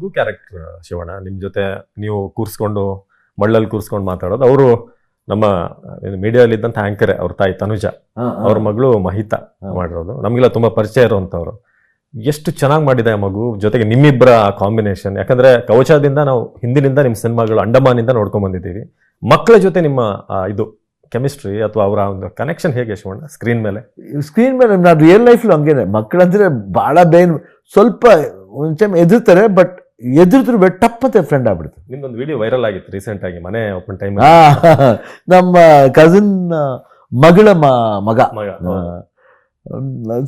ಮಗು ಕ್ಯಾರೆಕ್ಟರ್ ಶಿವಣ್ಣ. ನಿಮ್ಮ ಜೊತೆ ನೀವು ಕೂರ್ಸ್ಕೊಂಡು ಮಳ್ಳಲ್ಲಿ ಕೂರ್ಸ್ಕೊಂಡು ಮಾತಾಡೋದು. ಅವರು ನಮ್ಮ ಮೀಡಿಯಾದಲ್ಲಿ ಇದ್ದಂಥ ಆಂಕರ್ ಅವ್ರ ತಾಯಿ ತನುಜ. ಅವ್ರ ಮಗಳು ಮಹಿತಾ ಮಾಡಿರೋದು. ನಮಗೆಲ್ಲ ತುಂಬ ಪರಿಚಯ ಇರುವಂಥವ್ರು ಎಷ್ಟು ಚೆನ್ನಾಗಿ ಮಾಡಿದೆ ಮಗು ಜೊತೆಗೆ ನಿಮ್ಮಿಬ್ಬರ ಕಾಂಬಿನೇಷನ್ ಯಾಕಂದರೆ ಕವಚದಿಂದ ನಾವು ಹಿಂದಿನಿಂದ ನಿಮ್ಮ ಸಿನಿಮಾಗಳು ಅಂಡಮಾನಿಂದ ನೋಡ್ಕೊಂಡು ಬಂದಿದ್ದೀವಿ. ಮಕ್ಕಳ ಜೊತೆ ನಿಮ್ಮ ಇದು ಕೆಮಿಸ್ಟ್ರಿ ಅಥವಾ ಅವರ ಒಂದು ಕನೆಕ್ಷನ್ ಹೇಗೆ ಶಿವಣ್ಣ ಸ್ಕ್ರೀನ್ ಮೇಲೆ? ಸ್ಕ್ರೀನ್ ಮೇಲೆ ನಾನು ರಿಯಲ್ ಲೈಫ್ಲು ಹಂಗೇನೆ. ಮಕ್ಕಳಂದ್ರೆ ಭಾಳ ಬೇನ್ ಸ್ವಲ್ಪ ಒಂದು ಟೈಮ್ ಎದುರ್ತಾರೆ ಬಟ್ ಎದುರಿದ್ರು ಟಪ್ಪತ್ತೆ ಫ್ರೆಂಡ್ ಆಗ್ಬಿಡ್ತು. ನಿಮ್ದೊಂದು ವಿಡಿಯೋ ವೈರಲ್ ಆಗಿತ್ತು ರೀಸೆಂಟ್ ಆಗಿ ಮನೆ ಓಪನ್ ಟೈಮ್ ನಮ್ಮ ಕಸಿನ್ ಮಗಳ ಮಗ. ಮಗ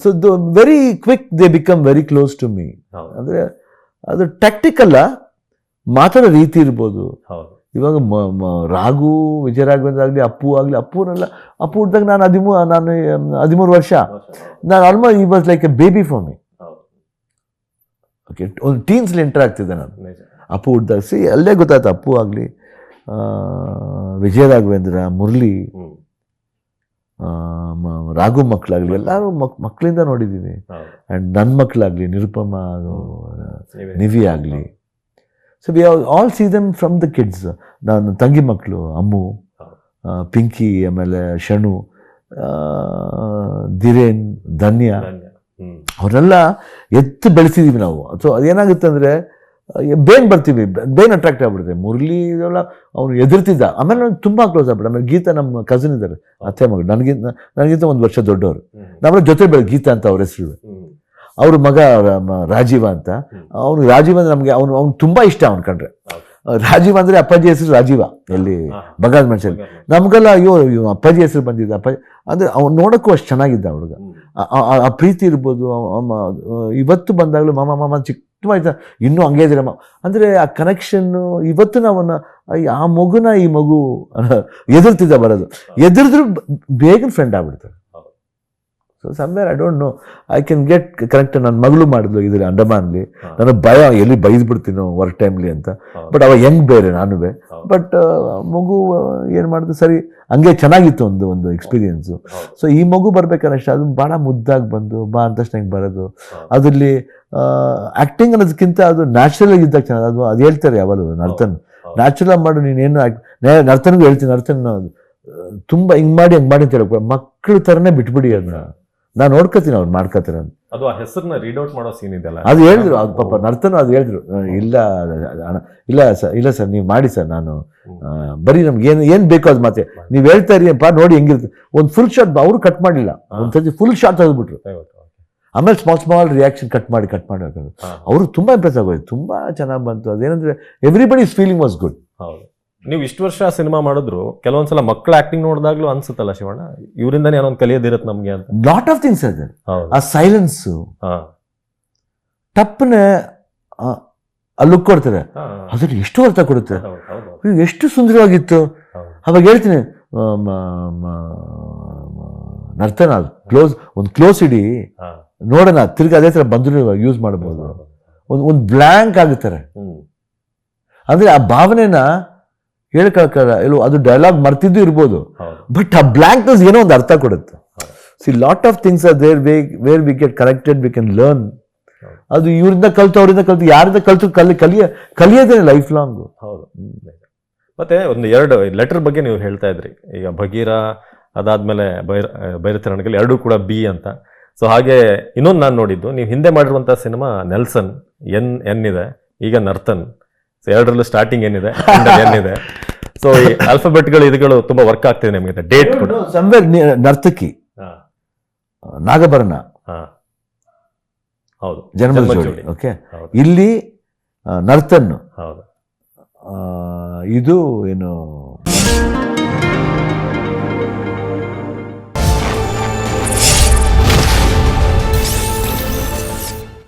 so very quick they become very close to me ಅಂದ್ರೆ ಅದು ಟ್ಯಾಕ್ಟಿಕಲ್ಲ ಮಾತಾಡೋ ರೀತಿ ಇರ್ಬೋದು. ಹೌದು. ಇವಾಗ ರಾಘು ವಿಜಯ ರಾಘವೇಂದ್ರ ಆಗಲಿ ಅಪ್ಪು ಆಗಲಿ ಅಪ್ಪುನೆಲ್ಲ ಅಪ್ಪು ಹುಟ್ಟಿದಾಗ ನಾನು ಹದಿಮೂ ನಾನು ಹದಿಮೂರು ವರ್ಷ. ನಾನು ಆಲ್ಮೋಸ್ಟ್ ಈ was like a baby for me okay ಒಂದು ಟೀನ್ಸ್ಲಿ ಎಂಟರ್ ಆಗ್ತಿದ್ದೆ ನಾನು. ಅಪ್ಪು ಸಿ ಅಲ್ಲೇ ಗೊತ್ತಾಯ್ತು ಅಪ್ಪು ಆಗಲಿ ವಿಜಯ ರಾಘವೇಂದ್ರ ಮುರಳಿ ರಾಘು ಮಕ್ಕಳಾಗಲಿ ಎಲ್ಲರೂ ಮಕ್ ಮಕ್ಕಳಿಂದ ನೋಡಿದ್ದೀನಿ ಆ್ಯಂಡ್ ನನ್ನ ಮಕ್ಕಳಾಗಲಿ ನಿರುಪಮ ನಿವಿ ಆಗಲಿ. So we all see them from the kids ನಾನು ತಂಗಿ ಮಕ್ಕಳು ಅಮ್ಮು ಪಿಂಕಿ ಆಮೇಲೆ ಶಣು ಧಿರೇನ್ ಧನ್ಯ. ಅವರೆಲ್ಲ ಎತ್ತು ಬೆಳೆಸಿದೀವಿ ನಾವು. ಸೊ ಅದೇನಾಗುತ್ತೆ ಅಂದರೆ ಬೇನ್ ಬರ್ತೀವಿ ಬೇನ್ ಅಟ್ರಾಕ್ಟ್ ಆಗ್ಬಿಡುತ್ತೆ. ಮುರಳಿ ಇದೆಲ್ಲ ಅವನು ಎದುರ್ತಿದ್ದ ಆಮೇಲೆ ನಾನು ತುಂಬ ಕ್ಲೋಸ್ ಆಗ್ಬಿಡ ಆಮೇಲೆ ಗೀತಾ ನಮ್ಮ ಕಸಿನ್ ಇದ್ದಾರೆ ಅತ್ತೆ ಮಗಳು. ನನಗಿಂತ ನನಗಿಂತ ಒಂದು ವರ್ಷ ದೊಡ್ಡವರು. ನಮ್ಮ ಜೊತೆ ಬೆಳೆ ಗೀತಾ ಅಂತ ಅವ್ರ ಹೆಸರು ಅವ್ರ ಮಗ ರಾಜೀವ ಅಂತ. ಅವನು ರಾಜೀವ್ ಅಂದ್ರೆ ನಮಗೆ ಅವನು ಅವ್ನು ತುಂಬ ಇಷ್ಟ ಅವ್ನು ಕಂಡ್ರೆ. ರಾಜೀವ್ ಅಂದರೆ ಅಪ್ಪಾಜಿ ಹೆಸರು ರಾಜೀವ ಎಲ್ಲಿ. ಬಗಾದ್ ಮನುಷ್ಯಲ್ಲಿ ನಮ್ಗೆಲ್ಲ ಅಯ್ಯೋ ಇವ್ ಅಪ್ಪಾಜಿ ಹೆಸರು ಬಂದಿದ್ದ ಅಪ್ಪಾಜಿ ಅಂದ್ರೆ ಅವ್ನು ನೋಡೋಕ್ಕೂ ಅಷ್ಟು ಚೆನ್ನಾಗಿದ್ದ ಹುಡುಗ. ಆ- ಪ್ರೀತಿ ಇರ್ಬೋದು ಇವತ್ತು ಬಂದಾಗಲೂ ಮಾಮ ಮಾಮ ಚಿಕ್ಕ ಆಯ್ತಾ ಇನ್ನೂ ಹಂಗೆ ಇದ್ದೀರ ಮಾಮ ಅಂದರೆ ಆ ಕನೆಕ್ಷನ್ನು ಇವತ್ತು ನಾವನ್ನ ಆ ಮಗುನ ಈ ಮಗು ಎದುರ್ತಿದ್ದ ಬರೋದು. ಎದುರಿದ್ರು ಬೇಗ ಫ್ರೆಂಡ್ ಆಗ್ಬಿಡ್ತಾರೆ. So somewhere I don't know I can get correct ನನ್ನ ಮಗಳು ಮಾಡಿದ್ಲು ಇದರಲ್ಲಿ ಅಂಡಮಾನ್ಲಿ ನಾನು ನನಗೆ ಭಯ ಎಲ್ಲಿ ಬೈದ್ಬಿಡ್ತೀನೋ ವರ್ಕ್ ಟೈಮ್ಲಿ ಅಂತ. ಬಟ್ ಅವ ಹೆಂಗ್ ಬೇರೆ ನಾನು ಹೌದು. ಬಟ್ ಮಗು ಏನು ಮಾಡಿದ್ರು ಸರಿ ಹಂಗೆ ಚೆನ್ನಾಗಿತ್ತು ಒಂದು ಒಂದು ಎಕ್ಸ್ಪೀರಿಯೆನ್ಸು. ಸೊ ಈ ಮಗು ಬರ್ಬೇಕಾದ್ರೆ ಅದು ಭಾಳ ಮುದ್ದಾಗಿ ಬಂದು ಬಾ ಅಂತ ಹಿಂಗೆ ಬರೋದು. ಅದರಲ್ಲಿ ಆ್ಯಕ್ಟಿಂಗ್ ಅನ್ನೋದಕ್ಕಿಂತ ಅದು ನ್ಯಾಚುರಲ್ ಆಗಿದ್ದಾಗ ಚೆನ್ನಾಗಿ ಅದು ಅದು ಹೇಳ್ತಾರೆ ಯಾವಾಗಲೂ ನರ್ತನ್. ನ್ಯಾಚುರಲ್ ಮಾಡು ನೀನೇನು ನರ್ತನ್ಗೂ ಹೇಳ್ತೀನಿ ನರ್ತನ್ ತುಂಬ ಹಿಂಗೆ ಮಾಡಿ ಹಂಗೆ ಮಾಡಿ ಅಂತ ಹೇಳ್ಬೇಕು ಮಕ್ಕಳು ಥರನೇ ಬಿಟ್ಬಿಡಿ ಅದನ್ನ. ನಾನು ನೋಡ್ಕೋತೀನಿ ಅವ್ರು ಮಾಡ್ಕೋತೀನಿ ಅಂತ. ಅದು ಆ ಹೆಸರನ್ನ ರೀಡ್ ಔಟ್ ಮಾಡೋ ಸೀನ್ ಇದೆಲ್ಲ ಅದು ಹೇಳಿದ್ರು ಅದು ಪಾಪ ನರ್ತನು ಅದು ಹೇಳಿದ್ರು. ಇಲ್ಲ ಇಲ್ಲ ಸರ್ ಇಲ್ಲ ಸರ್ ನೀವು ಮಾಡಿ ಸರ್ ನಾನು ಬರೀ ನಮ್ಗೆ ಏನು ಏನು ಬೇಕೋ ಅದು ಮತ್ತೆ ನೀವು ಹೇಳ್ತಾ ಇರಿ ಪಾ ನೋಡಿ ಹೆಂಗಿರುತ್ತೆ. ಒಂದು ಫುಲ್ ಶಾಟ್ ಅವರು ಕಟ್ ಮಾಡಿಲ್ಲ. ಒಂದು ಸರ್ತಿ ಫುಲ್ ಶಾಟ್ ತೆಗೆದ್ಬಿಟ್ರು. ಆಮೇಲೆ ಸ್ಮಾಲ್ ಸ್ಮಾಲ್ ರಿಯಾಕ್ಷನ್ ಕಟ್ ಮಾಡಿ ಕಟ್ ಮಾಡಿ ಅವರು ತುಂಬ ಇಂಪ್ರೆಸ್ ಆಗೋಯ್ತು. ತುಂಬ ಚೆನ್ನಾಗಿ ಬಂತು. ಅದೇನಂದ್ರೆ ಎವ್ರಿಬಡಿ ಫೀಲಿಂಗ್ ವಾಸ್ ಗುಡ್ ಹೌದು. ನೀವು ಇಷ್ಟು ವರ್ಷ ಸಿನಿಮಾ ಮಾಡಿದ್ರು ಕೆಲವೊಂದ್ಸಲ ಮಕ್ಕಳ ಆಕ್ಟಿಂಗ್ ನೋಡಿದಾಗ್ಲೂ ಅನ್ಸುತ್ತಲ್ಲ ಶಿವಣ್ಣ? ಇವರಿಂದಾನೇ ಏನೋ ಒಂದು ಕಲಿಯೋದಿರತ್ತೆ ನಮ್ಗೆ ಅಂತ. ಲಾಟ್ ಆಫ್ ಥಿಂಗ್ಸ್ ಹೌದು. ಆ ಸೈಲೆನ್ಸು ಟಪ್ಪನೆ ಅಲ್ಲಿ ಲುಕ್ ಕೊಡ್ತಾರೆ. ಅದ್ರಲ್ಲಿ ಎಷ್ಟು ಅರ್ಥ ಕೊಡುತ್ತೆ? ಎಷ್ಟು ಸುಂದರವಾಗಿತ್ತು. ಅವಾಗ ಹೇಳ್ತೀನಿ ನರ್ತನ ಕ್ಲೋಸ್ ಒಂದು ಕ್ಲೋಸ್ ಇಡಿ. ನೋಡೋಣ ತಿರ್ಗಿ ಅದೇ ಥರ ಬಂದ್ರು ಇವಾಗ ಯೂಸ್ ಮಾಡ್ಬೋದು. ಒಂದು ಒಂದು ಬ್ಲ್ಯಾಂಕ್ ಆಗುತ್ತಾರೆ ಅಂದ್ರೆ ಆ ಭಾವನೆನ ಹೇಳ್ಕೊಳಕ್ಕಲ್ಲ ಇಲ್ಲೋ ಅದು ಡೈಲಾಗ್ ಮರ್ತಿದ್ದು ಇರ್ಬೋದು. ಬಟ್ ಆ ಬ್ಲ್ಯಾಂಕ್ನೆಸ್ ಏನೋ ಒಂದು ಅರ್ಥ ಕೊಡುತ್ತೆ. See lot of things are there way where we get corrected we can learn ಅದು ಇವರಿಂದ ಕಲಿತು ಅವರಿಂದ ಕಲಿತು ಯಾರಿಂದ ಕಲಿತು ಕಲಿ ಕಲಿಯ ಕಲಿಯೋದೇ ಲೈಫ್ ಲಾಂಗ್ ಹೌದು. ಮತ್ತೆ ಒಂದು ಎರಡು ಲೆಟರ್ ಬಗ್ಗೆ ನೀವು ಹೇಳ್ತಾ ಇದ್ರಿ. ಈಗ ಭಗೀರ ಅದಾದ್ಮೇಲೆ ಬೈರ ಬೈರತಿರಣಗಳು ಎರಡೂ ಕೂಡ ಬಿ ಅಂತ. ಸೊ ಹಾಗೆ ಇನ್ನೊಂದು ನಾನು ನೋಡಿದ್ದು ನೀವು ಹಿಂದೆ ಮಾಡಿರುವಂಥ ಸಿನಿಮಾ ನೆಲ್ಸನ್ ಎನ್ ಎನ್ ಇದೆ ಈಗ ನರ್ತನ್. ಸೊ ಎರಡರಲ್ಲೂ ಸ್ಟಾರ್ಟಿಂಗ್ ಏನಿದೆ ಎನ್ ಇದೆ. ಸೊ ಈ ಆಲ್ಫಾಬೆಟ್ಗಳು ಇದುಗಳು ತುಂಬಾ ವರ್ಕ್ ಆಗ್ತಿದೆ ನಿಮಗೆ. ಡೇಟ್ ಕೂಡ ಸಂವೇರ್ ನರ್ತಕಿ ನಾಗಭರಣ. ಜನ್ಮ ಹೌದು. ಜನ್ಮದ ಜೋಡಿ. ಓಕೆ ಇಲ್ಲಿ ನರ್ತನ್ ಹೌದು. ಇದು ಏನು?